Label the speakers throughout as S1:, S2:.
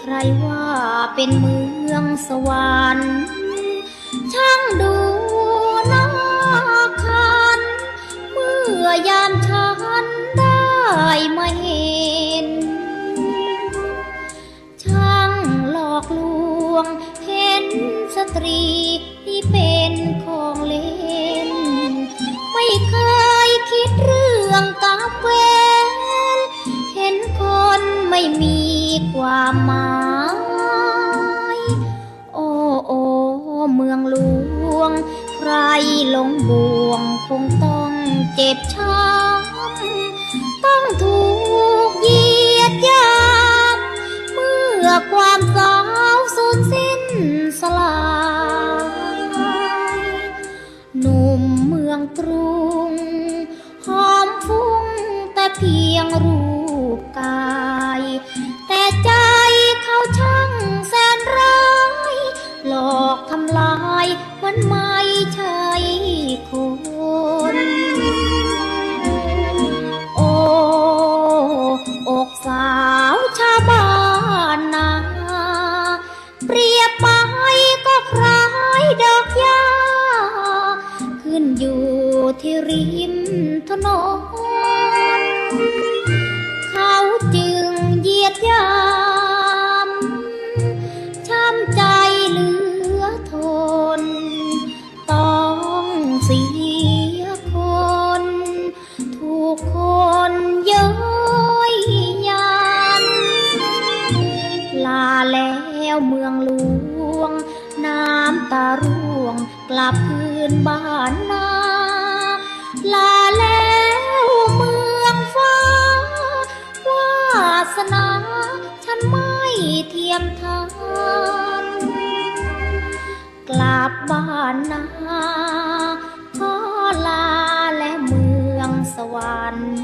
S1: ใครว่าเป็นเมืองสวรรค์ช่างดูน่าคัน เมื่อยามฉันได้มาเห็น ช่างหลอกลวงเห็นสตรีที่เป็น ไม่มีความหมายโอ้โอ้เมืองหลวง ใครหลงบ่วงคงต้องเจ็บช้ำต้องถูกเหยียดยามเมื่อความสาวสูญสิ้นสลายหนุ่มเมืองกรุงหอมฟุ้งแต่เพียงรูปกาย แต่ใจเขาช่างแสนร้าย หลอกทำลายมันไม่ใช่คนโอ้อกสาวชาวบ้านนาเปรียบไปก็คล้ายดอกหญ้าขึ้นอยู่ที่ริมถนน เสียคน ถูกคนเย้ยยัน ลาแล้วเมืองหลวง น้ำตาร่วงกลับคืนบ้านนา ลาแล้วเมืองฟ้าวาสนา ฉันไม่เทียมทานกลับบ้านนา สวรรค์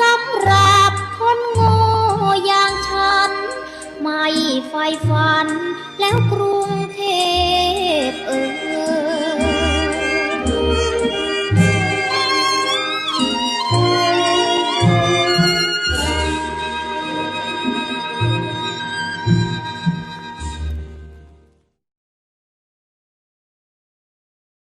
S1: สำหรับคนโง่อย่างฉัน ไม่ไฟฝันแล้วกรุงเทพ